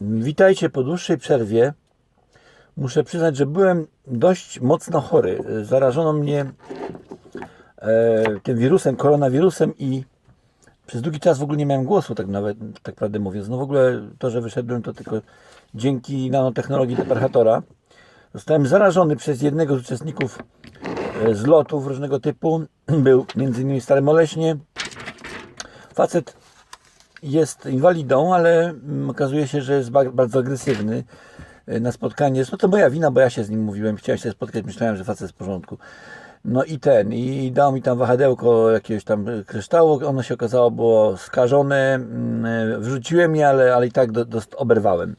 Witajcie po dłuższej przerwie. Muszę przyznać, że byłem dość mocno chory. Zarażono mnie e, tym wirusem, koronawirusem i przez długi czas w ogóle nie miałem głosu, tak nawet, tak prawdę mówiąc. No w ogóle to, że wyszedłem, to tylko dzięki nanotechnologii Deperchatora. Zostałem zarażony przez jednego z uczestników e, zlotów różnego typu. Był między innymi w Oleśnie. Facet jest inwalidą, ale mm, okazuje się, że jest ba- bardzo agresywny y, na spotkanie. No to moja wina, bo ja się z nim mówiłem, chciałem się spotkać, myślałem, że facet jest w porządku. No i ten, i dał mi tam wahadełko jakiegoś tam y, kryształu, ono się okazało było skażone, mm, y, wrzuciłem je, ale, ale i tak do, do, oberwałem.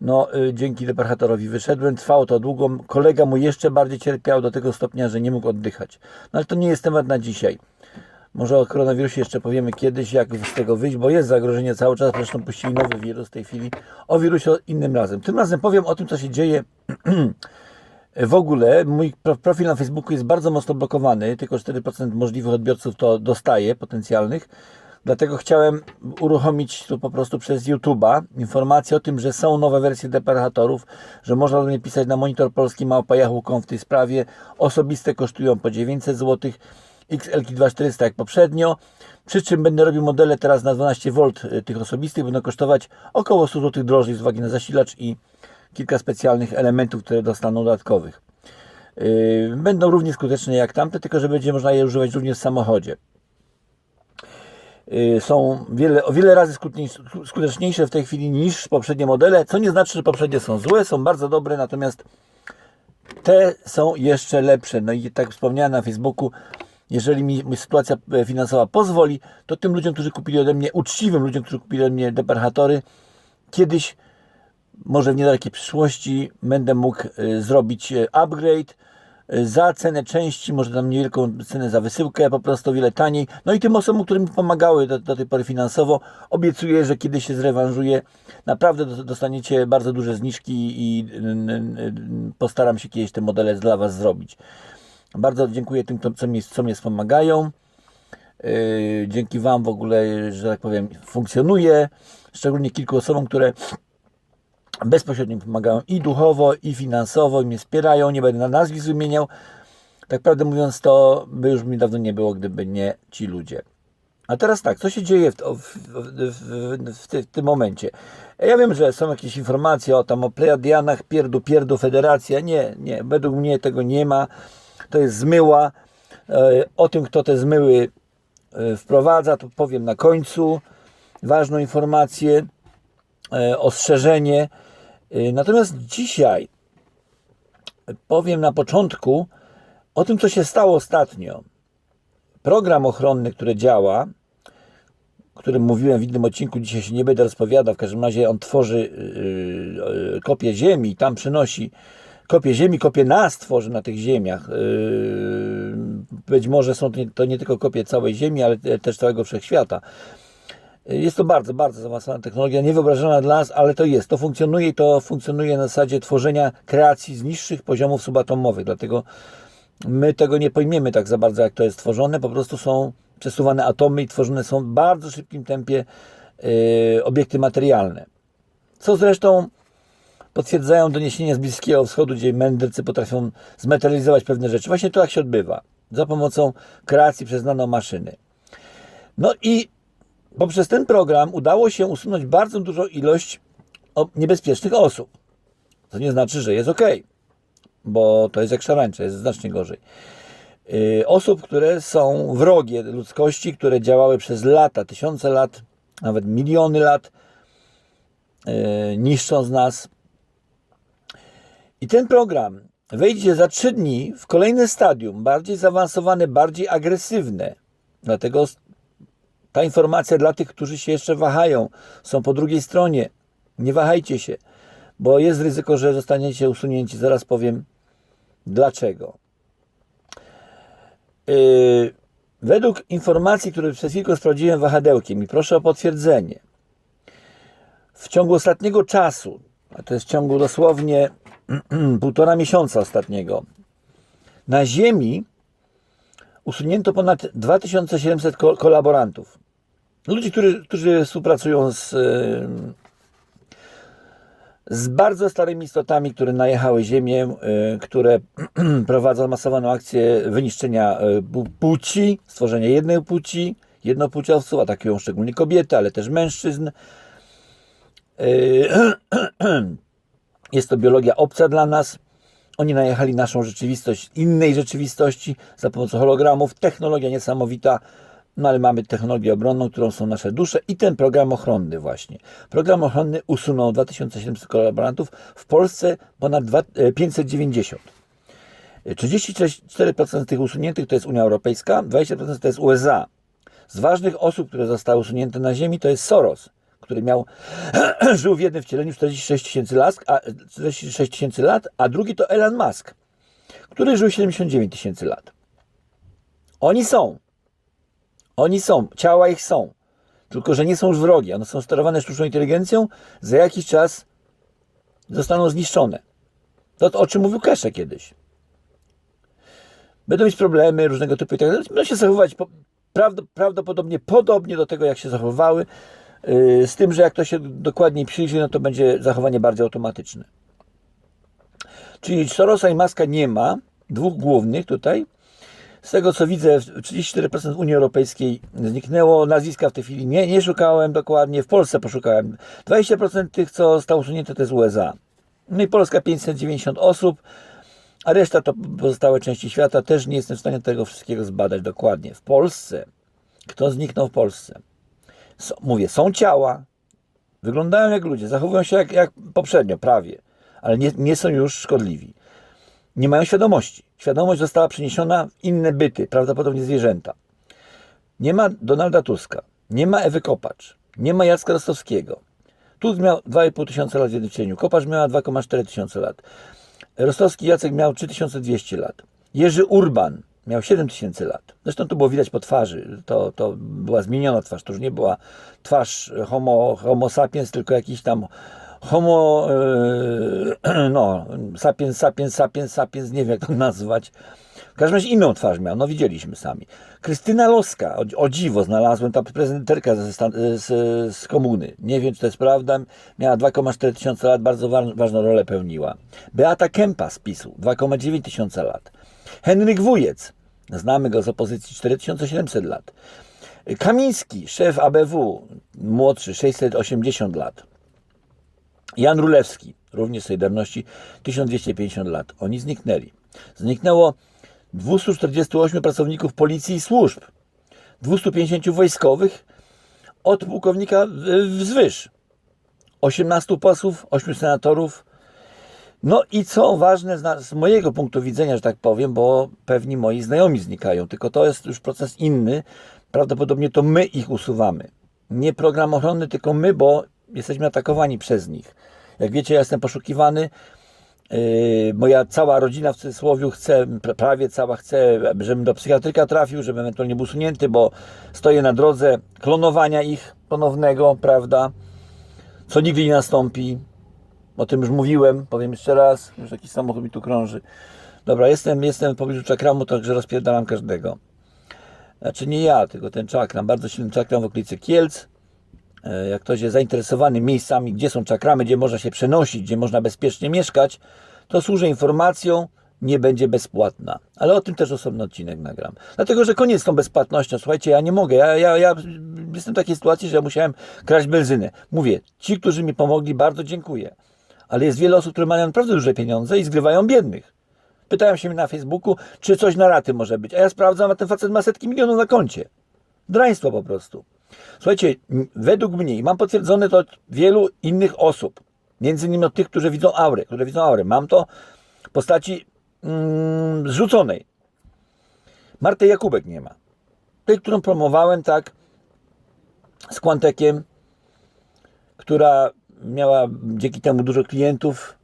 No, dzięki deparchatorowi wyszedłem, trwało to długo, kolega mu jeszcze bardziej cierpiał do tego stopnia, że nie mógł oddychać. No ale to nie jest temat na dzisiaj. Może o koronawirusie jeszcze powiemy kiedyś, jak z tego wyjść, bo jest zagrożenie cały czas. Zresztą puścili nowy wirus w tej chwili. O wirusie innym razem. Tym razem powiem o tym, co się dzieje w ogóle. Mój profil na Facebooku jest bardzo mocno blokowany. Tylko 4% możliwych odbiorców to dostaje potencjalnych. Dlatego chciałem uruchomić tu po prostu przez YouTube'a informację o tym, że są nowe wersje deparhatorów, że można do mnie pisać na monitor polski małpa w tej sprawie. Osobiste kosztują po 900 złotych XL2400 jak poprzednio. Przy czym będę robił modele teraz na 12V y, tych osobistych, będą kosztować około 100 zł drożej z uwagi na zasilacz i kilka specjalnych elementów, które dostaną dodatkowych. Y, będą równie skuteczne jak tamte, tylko że będzie można je używać również w samochodzie y, są wiele, o wiele razy skuteczniejsze w tej chwili niż poprzednie modele, co nie znaczy, że poprzednie są złe, są bardzo dobre, natomiast te są jeszcze lepsze. No i tak wspomniałem na Facebooku, jeżeli mi sytuacja e, finansowa pozwoli, to tym ludziom, którzy kupili ode mnie, uczciwym ludziom, którzy kupili ode mnie deperchatory, kiedyś, może w niedalekiej przyszłości, będę mógł e, zrobić e, upgrade za cenę części, może tam niewielką cenę za wysyłkę, po prostu wiele taniej. No i tym osobom, które mi pomagały do, do tej pory finansowo, obiecuję, że kiedyś się zrewanżuję. Naprawdę do- dostaniecie bardzo duże zniżki i postaram się kiedyś te modele dla Was zrobić. Bardzo dziękuję tym, co mnie, co mnie wspomagają. Yy, Dzięki Wam w ogóle, że tak powiem, funkcjonuje. Szczególnie kilku osobom, które bezpośrednio mi pomagają i duchowo, i finansowo, i mnie wspierają. Nie będę na nazwisk wymieniał. Tak prawdę mówiąc, to by już mi dawno nie było, gdyby nie ci ludzie. A teraz tak, co się dzieje w, w, w, w, w tym momencie? Ja wiem, że są jakieś informacje o tam o Plejadianach, pierdu, pierdu, federacja. Nie, nie, według mnie tego nie ma. To jest zmyła. E, O tym, kto te zmyły e, wprowadza, to powiem na końcu. Ważną informację, e, ostrzeżenie. Natomiast dzisiaj powiem na początku o tym, co się stało ostatnio. Program ochronny, który działa, o którym mówiłem w innym odcinku, dzisiaj się nie będę rozpowiadał. W każdym razie on tworzy yy, yy, kopię Ziemi i tam przynosi kopię Ziemi, kopię nas tworzy na tych ziemiach. Yy, być może są to nie, tylko kopie całej Ziemi, ale te- też całego wszechświata. Jest to bardzo, bardzo zaawansowana technologia, niewyobrażona dla nas, ale to jest. To funkcjonuje i to funkcjonuje na zasadzie tworzenia kreacji z niższych poziomów subatomowych. Dlatego my tego nie pojmiemy tak za bardzo, jak to jest tworzone. Po prostu są przesuwane atomy i tworzone są w bardzo szybkim tempie yy, obiekty materialne. Co zresztą potwierdzają doniesienia z Bliskiego Wschodu, gdzie mędrcy potrafią zmaterializować pewne rzeczy. Właśnie to tak się odbywa. Za pomocą kreacji przez nanomaszyny. No i poprzez ten program udało się usunąć bardzo dużą ilość niebezpiecznych osób. To nie znaczy, że jest ok, bo to jest jak szarańcza, jest znacznie gorzej. Yy, Osób, które są wrogie ludzkości, które działały przez lata, tysiące lat, nawet miliony lat, yy, niszcząc nas. I ten program wejdzie za trzy dni w kolejne stadium, bardziej zaawansowane, bardziej agresywne. Dlatego ta informacja dla tych, którzy się jeszcze wahają, są po drugiej stronie. Nie wahajcie się, bo jest ryzyko, że zostaniecie usunięci. Zaraz powiem dlaczego. Yy, według informacji, które przez chwilkę sprawdziłem wahadełkiem i proszę o potwierdzenie, w ciągu ostatniego czasu, a to jest w ciągu dosłownie półtora miesiąca ostatniego, na Ziemi usunięto ponad 2700 ko- kolaborantów. Ludzi, którzy, którzy współpracują z, y, z bardzo starymi istotami, które najechały Ziemię, y, które prowadzą masowaną akcję wyniszczenia y, pu- płci, stworzenia jednej płci, jednopłciowców, atakują szczególnie kobiety, ale też mężczyzn. Jest to biologia obca dla nas. Oni najechali naszą rzeczywistość innej rzeczywistości za pomocą hologramów. Technologia niesamowita, no ale mamy technologię obronną, którą są nasze dusze i ten program ochronny właśnie. Program ochronny usunął 2700 kolaborantów, w Polsce ponad dwa- e, 590. 34% tych usuniętych to jest Unia Europejska, 20% to jest USA. Z ważnych osób, które zostały usunięte na ziemi, to jest Soros, który miał, żył w jednym wcieleniu 46 tysięcy lat, a, 46 tysięcy lat, a drugi to Elon Musk, który żył 79 tysięcy lat. Oni są. Oni są. Ciała ich są. Tylko, że nie są już wrogie. One są sterowane sztuczną inteligencją. Za jakiś czas zostaną zniszczone. To, o czym mówił Kesze kiedyś. Będą mieć problemy różnego typu i tak dalej. Będą się zachowywać po, prawd- prawdopodobnie podobnie do tego, jak się zachowywały. Yy, z tym, że jak to się dokładniej przyjrzy, no to będzie zachowanie bardziej automatyczne. Czyli Sorosa i Maska nie ma, dwóch głównych tutaj. Z tego co widzę, 34% Unii Europejskiej zniknęło. Nazwiska w tej chwili nie, nie szukałem dokładnie. W Polsce poszukałem. 20% tych, co zostało usunięte, to jest USA. No i Polska 590 osób, a reszta to pozostałe części świata. Też nie jestem w stanie tego wszystkiego zbadać dokładnie. W Polsce, kto zniknął w Polsce? Mówię, są ciała, wyglądają jak ludzie, zachowują się jak, jak poprzednio, prawie, ale nie, nie są już szkodliwi nie mają świadomości. Świadomość została przeniesiona w inne byty, prawdopodobnie zwierzęta. Nie ma Donalda Tuska, nie ma Ewy Kopacz, nie ma Jacka Rostowskiego. Tusk miał 2,5 tysiąca lat w jednym cieniu, Kopacz miała 2,4 tysiące lat. Rostowski Jacek miał 3200 lat. Jerzy Urban miał 7 tysięcy lat. Zresztą to było widać po twarzy. To, to była zmieniona twarz. To już nie była twarz homo, homo sapiens, tylko jakiś tam homo, e, no, sapiens, sapiens, sapiens, sapiens, nie wiem jak to nazwać. W każdym razie inną twarz miał, no widzieliśmy sami. Krystyna Loska, o, o dziwo znalazłem, ta prezydenterka stan- z, z komuny. Nie wiem, czy to jest prawda. Miała 2,4 tysiąca lat, bardzo wa- ważną rolę pełniła. Beata Kępa z PiSu, 2,9 tysiąca lat. Henryk Wujec, znamy go z opozycji, 4700 lat. Kamiński, szef ABW, młodszy, 680 lat. Jan Rulewski, również Solidarności, 1250 lat. Oni zniknęli. Zniknęło 248 pracowników policji i służb, 250 wojskowych, od pułkownika wzwyż, 18 posłów, 8 senatorów. No i co ważne z, mojego punktu widzenia, że tak powiem, bo pewni moi znajomi znikają, tylko to jest już proces inny. Prawdopodobnie to my ich usuwamy. Nie program ochronny, tylko my, bo jesteśmy atakowani przez nich. Jak wiecie, ja jestem poszukiwany. Yy, moja cała rodzina w cudzysłowie chce, pra- prawie cała chce, żebym do psychiatryka trafił, żebym ewentualnie był usunięty, bo stoję na drodze klonowania ich ponownego, prawda? Co nigdy nie nastąpi. O tym już mówiłem, powiem jeszcze raz. Już jakiś samochód mi tu krąży. Dobra, jestem, jestem w pobliżu czakramu, także rozpierdalam każdego. Znaczy nie ja, tylko ten czakram. Bardzo silny czakram w okolicy Kielc. E, Jak ktoś jest zainteresowany miejscami, gdzie są czakramy, gdzie można się przenosić, gdzie można bezpiecznie mieszkać, to służę informacją, nie będzie bezpłatna. Ale o tym też osobny odcinek nagram. Dlatego, że koniec z tą bezpłatnością. Słuchajcie, ja nie mogę. Ja, ja, ja jestem w takiej sytuacji, że musiałem kraść benzynę. Mówię, ci, którzy mi pomogli, bardzo dziękuję. Ale jest wiele osób, które mają naprawdę duże pieniądze i zgrywają biednych. Pytałem się mnie na Facebooku, czy coś na raty może być. A ja sprawdzam, a ten facet ma setki milionów na koncie. Draństwo po prostu. Słuchajcie, według mnie, i mam potwierdzone to od wielu innych osób, między innymi od tych, którzy widzą aurę, które widzą aurę. Mam to w postaci mm, zrzuconej. Marty Jakubek nie ma. Tej, którą promowałem, tak, z Quantekiem, która miała dzięki temu dużo klientów.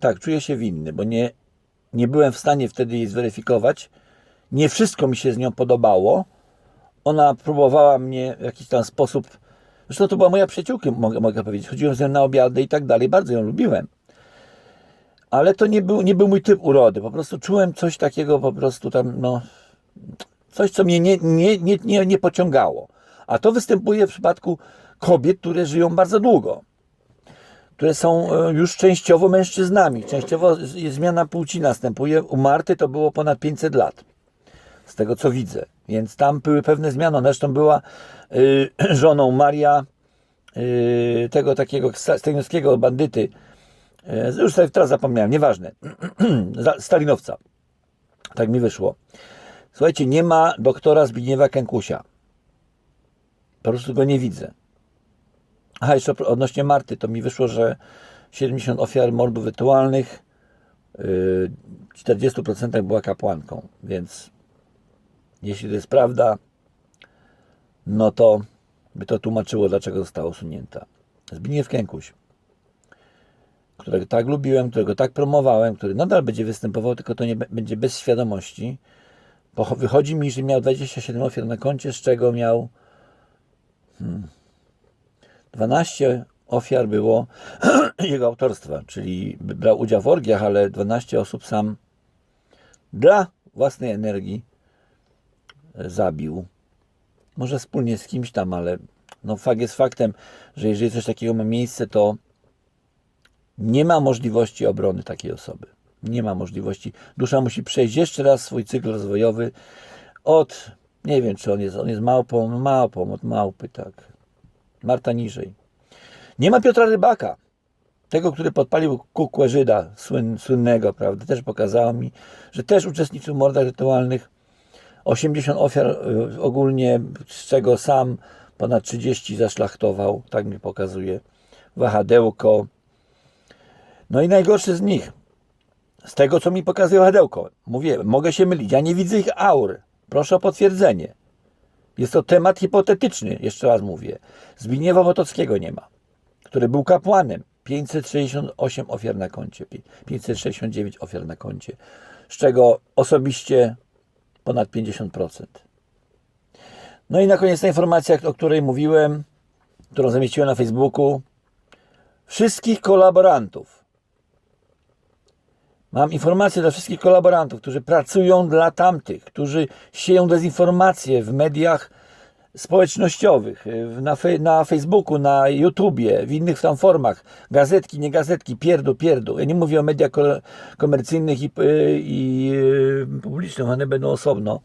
Tak, czuję się winny, bo nie, nie byłem w stanie wtedy jej zweryfikować. Nie wszystko mi się z nią podobało. Ona próbowała mnie w jakiś tam sposób. Zresztą to była moja przyjaciółka, mogę, mogę powiedzieć. Chodziłem z nią na obiady i tak dalej. Bardzo ją lubiłem. Ale to nie był, nie był mój typ urody. Po prostu czułem coś takiego, po prostu tam, no. Coś, co mnie nie, nie, nie, nie, nie pociągało. A to występuje w przypadku kobiet, które żyją bardzo długo które są e, już częściowo mężczyznami. Częściowo zmiana płci następuje. U Marty to było ponad 500 lat, z tego co widzę. Więc tam były pewne zmiany. Ona zresztą była y, żoną Maria, y, tego takiego sta- stalinowskiego bandyty. Już sobie teraz zapomniałem, nieważne. Stalinowca. Tak mi wyszło. Słuchajcie, nie ma doktora Zbigniewa Kękusia. Po prostu go nie widzę. Aha, jeszcze odnośnie Marty, to mi wyszło, że 70 ofiar mordów rytualnych, w 40% była kapłanką, więc jeśli to jest prawda, no to by to tłumaczyło, dlaczego została usunięta. Zbigniew Kękuś, którego tak lubiłem, którego tak promowałem, który nadal będzie występował, tylko to nie będzie bez świadomości. Pocho- Wychodzi mi, że miał 27 ofiar na koncie, z czego miał 12 ofiar było jego autorstwa, czyli brał udział w orgiach, ale 12 osób sam dla własnej energii zabił. Może wspólnie z kimś tam, ale no fakt jest faktem, że jeżeli coś takiego ma miejsce, to nie ma możliwości obrony takiej osoby. Nie ma możliwości. Dusza musi przejść jeszcze raz swój cykl rozwojowy od, nie wiem, czy on jest, on jest małpą, małpą, od małpy, tak. Marta niżej. Nie ma Piotra Rybaka, tego, który podpalił kukłę Żyda, słyn, słynnego, prawda? Też pokazało mi, że też uczestniczył w mordach rytualnych. 80 ofiar y, ogólnie, z czego sam ponad 30 zaszlachtował, tak mi pokazuje. Wahadełko. No i najgorszy z nich, z tego, co mi pokazuje wahadełko, mówię, mogę się mylić, ja nie widzę ich aur. Proszę o potwierdzenie. Jest to temat hipotetyczny, jeszcze raz mówię. Zbigniewa Wotockiego nie ma, który był kapłanem. 568 ofiar na koncie, pi- 569 ofiar na koncie, z czego osobiście ponad 50%. No i na koniec ta informacja, o której mówiłem, którą zamieściłem na Facebooku. Wszystkich kolaborantów. Mam informację dla wszystkich kolaborantów, którzy pracują dla tamtych, którzy sieją dezinformację w mediach społecznościowych, w- na, na Facebooku, na YouTubie, w innych tam formach, gazetki, nie gazetki, pierdu, pierdu. Ja nie mówię o mediach ko- komercyjnych i, y, i y, publicznych, one będą osobno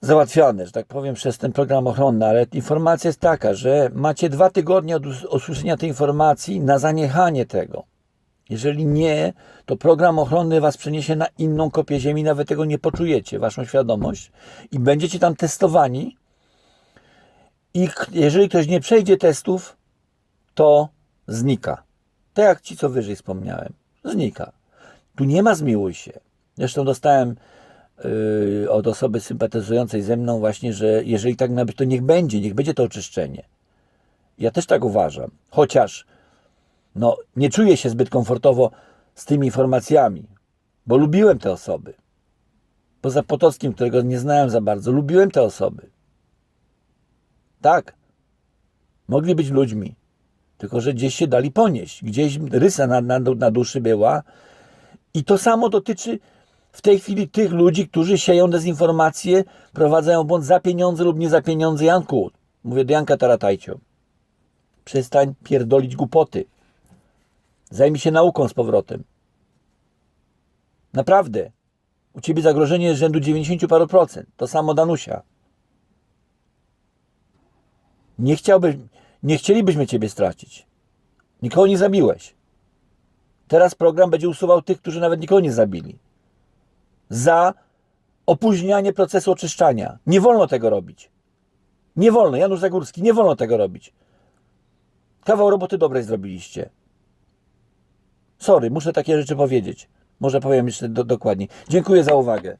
załatwione, że tak powiem, przez ten program ochronny, ale informacja jest taka, że macie dwa tygodnie od us- usłyszenia tej informacji na zaniechanie tego. Jeżeli nie, to program ochronny was przeniesie na inną kopię ziemi, nawet tego nie poczujecie, waszą świadomość i będziecie tam testowani i jeżeli ktoś nie przejdzie testów, to znika. Tak jak ci, co wyżej wspomniałem. Znika. Tu nie ma zmiłuj się. Zresztą dostałem yy, od osoby sympatyzującej ze mną właśnie, że jeżeli tak ma być, to niech będzie, niech będzie to oczyszczenie. Ja też tak uważam. Chociaż no, nie czuję się zbyt komfortowo z tymi informacjami, bo lubiłem te osoby. Poza Potockim, którego nie znałem za bardzo, lubiłem te osoby. Tak. Mogli być ludźmi. Tylko, że gdzieś się dali ponieść. Gdzieś rysa na, na, na duszy była. I to samo dotyczy w tej chwili tych ludzi, którzy sieją dezinformację, prowadzają błąd za pieniądze lub nie za pieniądze. Janku, mówię do Janka Taratajcio. Przestań pierdolić głupoty. Zajmij się nauką z powrotem. Naprawdę. U ciebie zagrożenie jest rzędu 90 paru procent. To samo Danusia. Nie chciałbyś, nie chcielibyśmy ciebie stracić. Nikogo nie zabiłeś. Teraz program będzie usuwał tych, którzy nawet nikogo nie zabili. Za opóźnianie procesu oczyszczania. Nie wolno tego robić. Nie wolno. Janusz Zagórski, nie wolno tego robić. Kawał roboty dobrej zrobiliście. Sorry, muszę takie rzeczy powiedzieć. Może powiem jeszcze do, dokładniej. Dziękuję za uwagę.